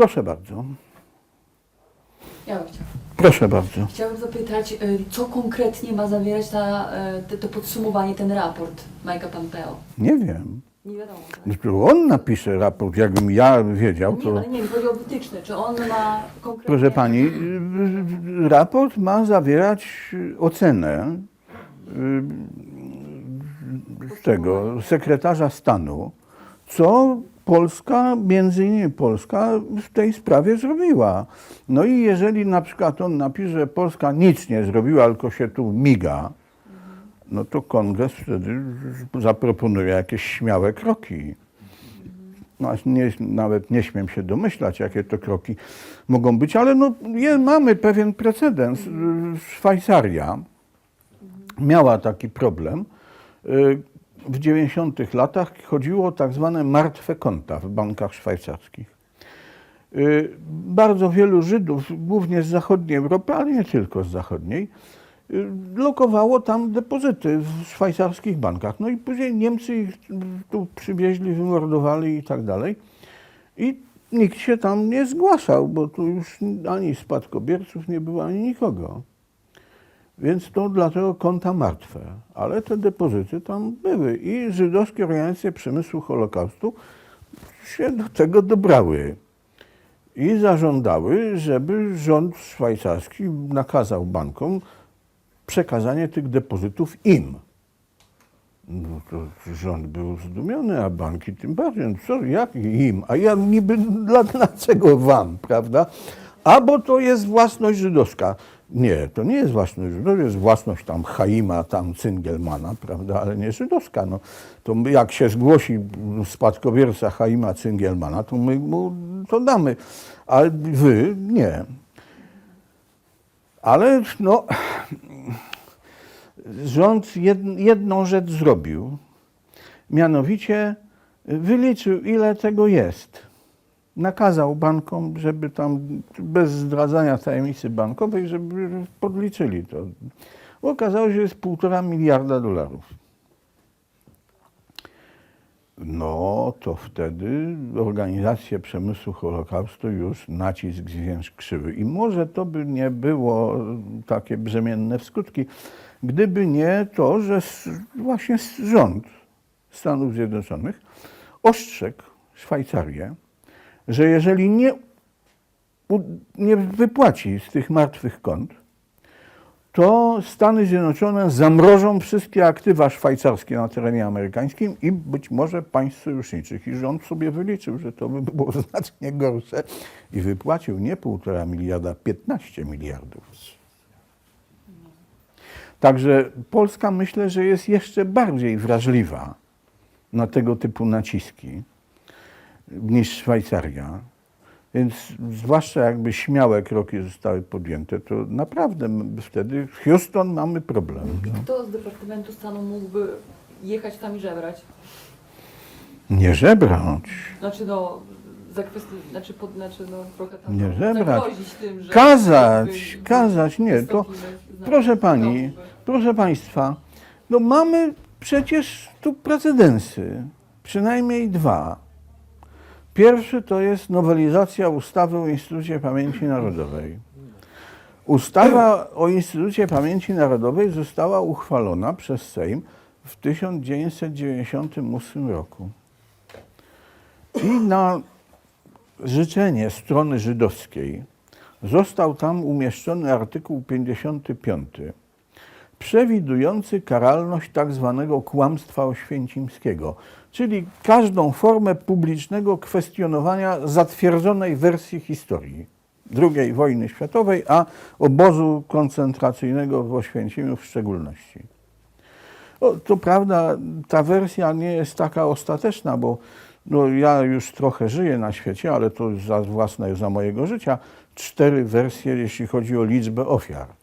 Proszę bardzo. Ja bym chciała. Proszę bardzo. Chciałabym zapytać, y, co konkretnie ma zawierać ta, y, te- to podsumowanie, ten raport Mike'a Pompeo? Nie wiem. Nie wiadomo. Tak? On napisze raport, jakbym ja wiedział, Nie, to... ale nie, chodzi o wytyczne. Czy on ma konkretnie... Proszę pani, y, raport ma zawierać ocenę z tego sekretarza stanu, co Polska, między innymi Polska, w tej sprawie zrobiła. No i jeżeli na przykład on napisze, że Polska nic nie zrobiła, tylko się tu miga, no to kongres wtedy zaproponuje jakieś śmiałe kroki. No, nie, nawet nie śmiem się domyślać, jakie to kroki mogą być, ale no, je, mamy pewien precedens. Y, Szwajcaria miała taki problem. W 90 latach chodziło o tak zwane martwe konta w bankach szwajcarskich. Y, Bardzo wielu Żydów, głównie z zachodniej Europy, ale nie tylko z zachodniej, y, lokowało tam depozyty w szwajcarskich bankach. No i później Niemcy ich tu przywieźli, wymordowali i tak dalej. I nikt się tam nie zgłaszał, bo tu już ani spadkobierców nie było, ani nikogo. Więc to dlatego konta martwe. Ale te depozyty tam były. I żydowskie organizacje przemysłu Holokaustu się do tego dobrały. I zażądały, żeby rząd szwajcarski nakazał bankom przekazanie tych depozytów im. No to rząd był zdumiony, a banki tym bardziej. No Co, jak im? A ja niby dla, dlaczego wam, prawda? A bo to jest własność żydowska. Nie, to nie jest własność żydowska, to jest własność tam Chaima, tam Cyngelmana, prawda, ale nie żydowska. No, to jak się zgłosi spadkobierca Chaima Cyngelmana, to my mu to damy, ale wy nie. Ale no, rząd jed, jedną rzecz zrobił. Mianowicie wyliczył, ile tego jest. Nakazał bankom, żeby tam bez zdradzania tajemnicy bankowej, żeby podliczyli to. Okazało się, że jest półtora miliarda dolarów. No to wtedy organizacje przemysłu Holokaustu już nacisk zwiększyły. I może to by nie było takie brzemienne w skutki, gdyby nie to, że właśnie rząd Stanów Zjednoczonych ostrzegł Szwajcarię, że jeżeli nie, nie wypłaci z tych martwych kont, to Stany Zjednoczone zamrożą wszystkie aktywa szwajcarskie na terenie amerykańskim i być może państw sojuszniczych. I rząd sobie wyliczył, że to by było znacznie gorsze i wypłacił nie półtora miliarda, 15 miliardów. Także Polska myślę, że jest jeszcze bardziej wrażliwa na tego typu naciski niż Szwajcaria. Więc zwłaszcza jakby śmiałe kroki zostały podjęte, to naprawdę wtedy Houston mamy problem. No. Kto z Departamentu Stanu mógłby jechać tam i żebrać? Nie żebrać, Znaczy no, zakwestii, znaczy, pod, znaczy no trochę tam Nie żebrać. tym, że... Kazać, jakby kazać, nie, to proszę pani, no, proszę państwa, no mamy przecież tu precedensy, przynajmniej dwa. Pierwszy to jest nowelizacja ustawy o Instytucie Pamięci Narodowej. Ustawa o Instytucie Pamięci Narodowej została uchwalona przez Sejm w 1998 roku. I na życzenie strony żydowskiej został tam umieszczony artykuł 55, przewidujący karalność tak zwanego kłamstwa oświęcimskiego, czyli każdą formę publicznego kwestionowania zatwierdzonej wersji historii II wojny światowej, a obozu koncentracyjnego w Oświęcimiu w szczególności. O, to prawda, ta wersja nie jest taka ostateczna, bo no, ja już trochę żyję na świecie, ale to za własne, za mojego życia, cztery wersje, jeśli chodzi o liczbę ofiar.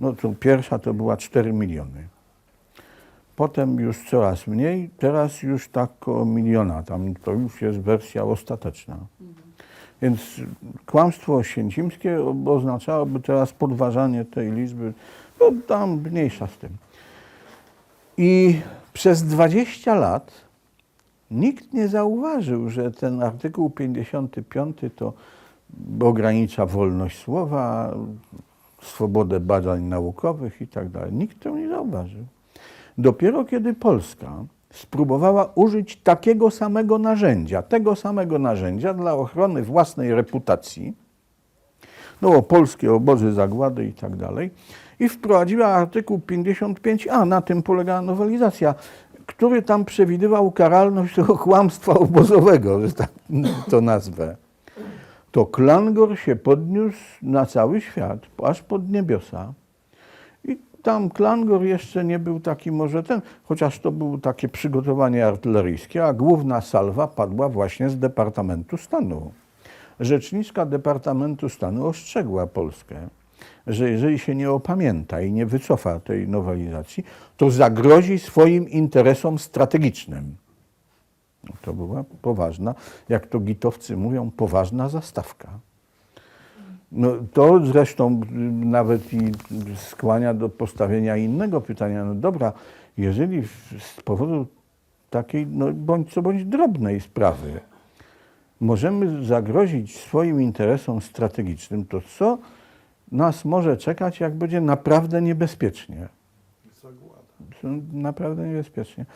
No to pierwsza to była 4 miliony. Potem już coraz mniej, teraz już tak koło miliona. Tam to już jest wersja ostateczna. Więc kłamstwo oświęcimskie oznaczałoby teraz podważanie tej liczby, no tam mniejsza z tym. I przez 20 lat Nikt nie zauważył, że ten artykuł 55 to ogranicza wolność słowa, swobodę badań naukowych i tak dalej. Nikt tego nie zauważył. Dopiero kiedy Polska spróbowała użyć takiego samego narzędzia, tego samego narzędzia dla ochrony własnej reputacji, no o polskie obozy zagłady i tak dalej, i wprowadziła artykuł 55a, na tym polegała nowelizacja, który tam przewidywał karalność tego kłamstwa obozowego, że tak to nazwę. To klangor się podniósł na cały świat, aż pod niebiosa. I tam klangor jeszcze nie był taki może ten, chociaż to było takie przygotowanie artyleryjskie, a główna salwa padła właśnie z Departamentu Stanu. Rzeczniczka Departamentu Stanu ostrzegła Polskę, że jeżeli się nie opamięta i nie wycofa tej nowelizacji, to zagrozi swoim interesom strategicznym. No To była poważna, jak to gitowcy mówią, poważna zastawka. No, to zresztą nawet i skłania do postawienia innego pytania. No dobra, jeżeli z powodu takiej, no bądź co bądź drobnej sprawy, możemy zagrozić swoim interesom strategicznym, to co nas może czekać, jak będzie naprawdę niebezpiecznie? Naprawdę niebezpiecznie.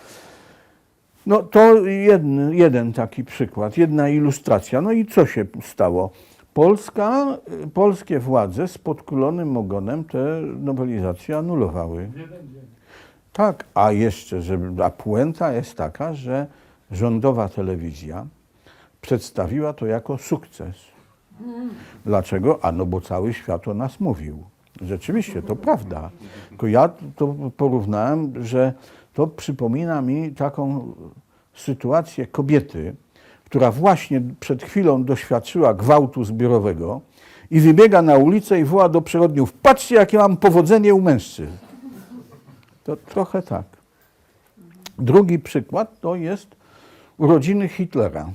No to jeden, jeden taki przykład, jedna ilustracja. No i co się stało? Polska, y, polskie władze z podkulonym ogonem te nowelizacje anulowały. Tak, a jeszcze, żeby, a puenta jest taka, że rządowa telewizja przedstawiła to jako sukces. Dlaczego? A no bo cały świat o nas mówił. Rzeczywiście, to prawda. Tylko ja to porównałem, że to przypomina mi taką sytuację kobiety, która właśnie przed chwilą doświadczyła gwałtu zbiorowego i wybiega na ulicę i woła do przechodniów, patrzcie jakie mam powodzenie u mężczyzn. To trochę tak. Drugi przykład to jest urodziny Hitlera.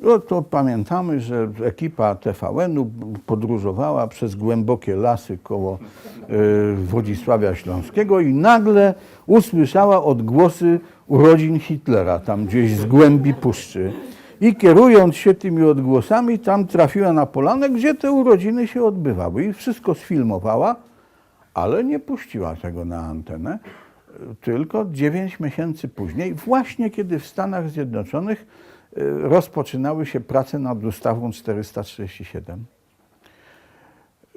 No to pamiętamy, że ekipa TVN-u podróżowała przez głębokie lasy koło y, Wodzisławia Śląskiego i nagle usłyszała odgłosy urodzin Hitlera, tam gdzieś z głębi puszczy. I kierując się tymi odgłosami, tam trafiła na polanę, gdzie te urodziny się odbywały. I wszystko sfilmowała, ale nie puściła tego na antenę. Tylko 9 miesięcy później, właśnie kiedy w Stanach Zjednoczonych y, rozpoczynały się prace nad ustawą 437.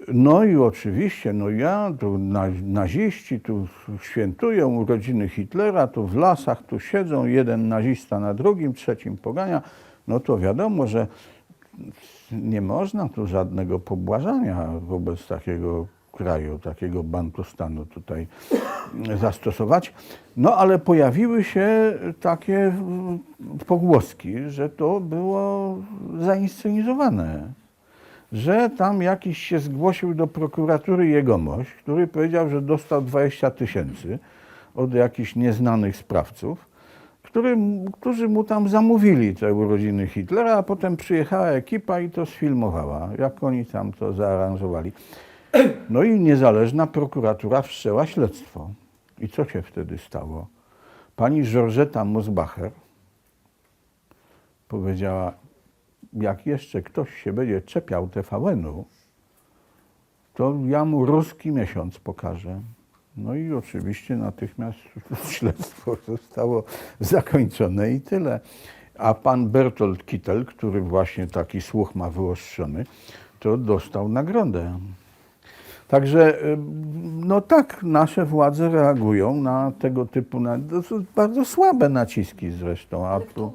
No i oczywiście, no ja, tu na, naziści tu świętują urodziny Hitlera, tu w lasach tu siedzą, jeden nazista na drugim, trzecim pogania. No to wiadomo, że nie można tu żadnego pobłażania wobec takiego kraju, takiego bantustanu tutaj zastosować. No ale pojawiły się takie pogłoski, że to było zainscenizowane. Że tam jakiś się zgłosił do prokuratury jegomość, który powiedział, że dostał 20 tysięcy od jakichś nieznanych sprawców, który, którzy mu tam zamówili te urodziny Hitlera, a potem przyjechała ekipa i to sfilmowała, jak oni tam to zaaranżowali. No i niezależna prokuratura wszczęła śledztwo. I co się wtedy stało? Pani Georgeta Mosbacher powiedziała, jak jeszcze ktoś się będzie czepiał TVN-u, to ja mu ruski miesiąc pokażę. No i oczywiście natychmiast śledztwo zostało zakończone i tyle. A pan Bertolt Kittel, który właśnie taki słuch ma wyostrzony, to dostał nagrodę. Także, y, no tak, nasze władze reagują na tego typu, na, to są bardzo słabe naciski zresztą. A tu?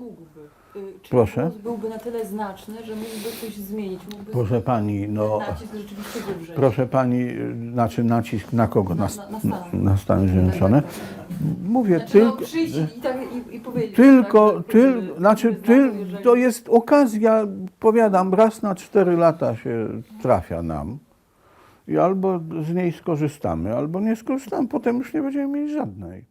Y, Czy Proszę? byłby na tyle znaczny, że mógłby coś zmienić? Mógłby proszę pani, no, nacisk rzeczywiście wywrzeć? proszę pani, y, znaczy nacisk na kogo? Na, Na- na- Stany. na Stany Zjednoczone? Mówię Znaczy, tylko. no, przyjść i, tak, i, i powiedzieć. Tylko, tak, tyl, znaczy, tyl, to jest okazja, powiadam, raz na cztery lata się trafia nam i albo z niej skorzystamy, albo nie skorzystamy, potem już nie będziemy mieli żadnej.